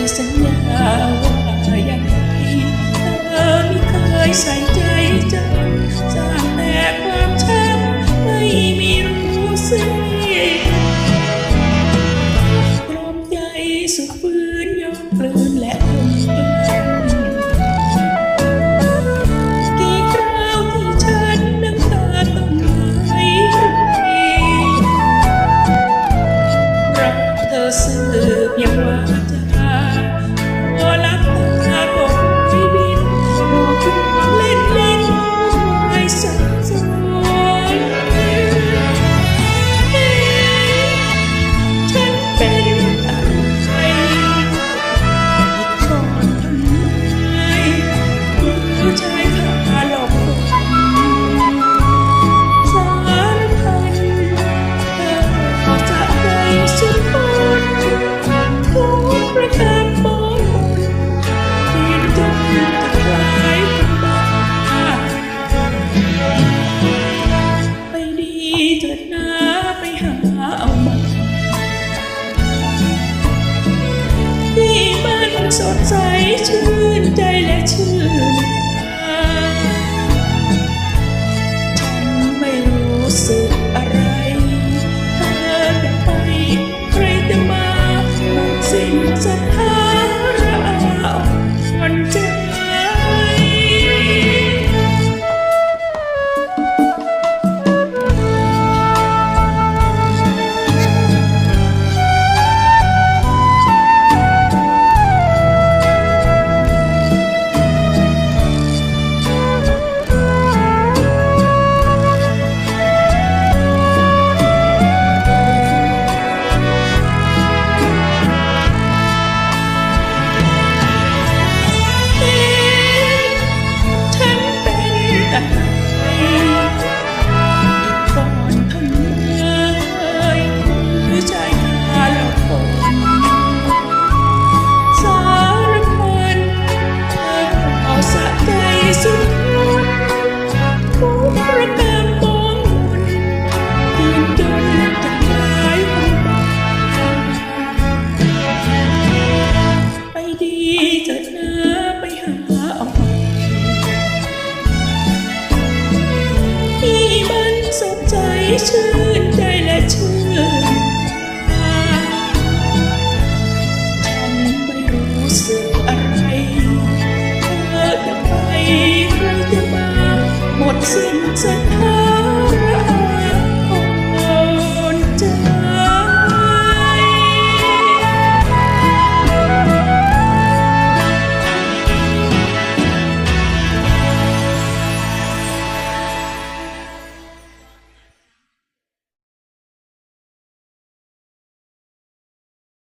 ยสัญญาว่ายังไงเธอไม่เคยใส่ใจฉันางแต่ความช้ำไม่มีรู้สึกรอมใจสุดฟื้นยอมปลื้นและทนกี่คราวที่ฉันน้ำตาต้องไหลรักเธอสืบยว่า ছোট ডাইলা ছোট thấy chưa đây là chưa chẳng bay đủ sức ở đây thơ đã bay hai thứ ba một sinh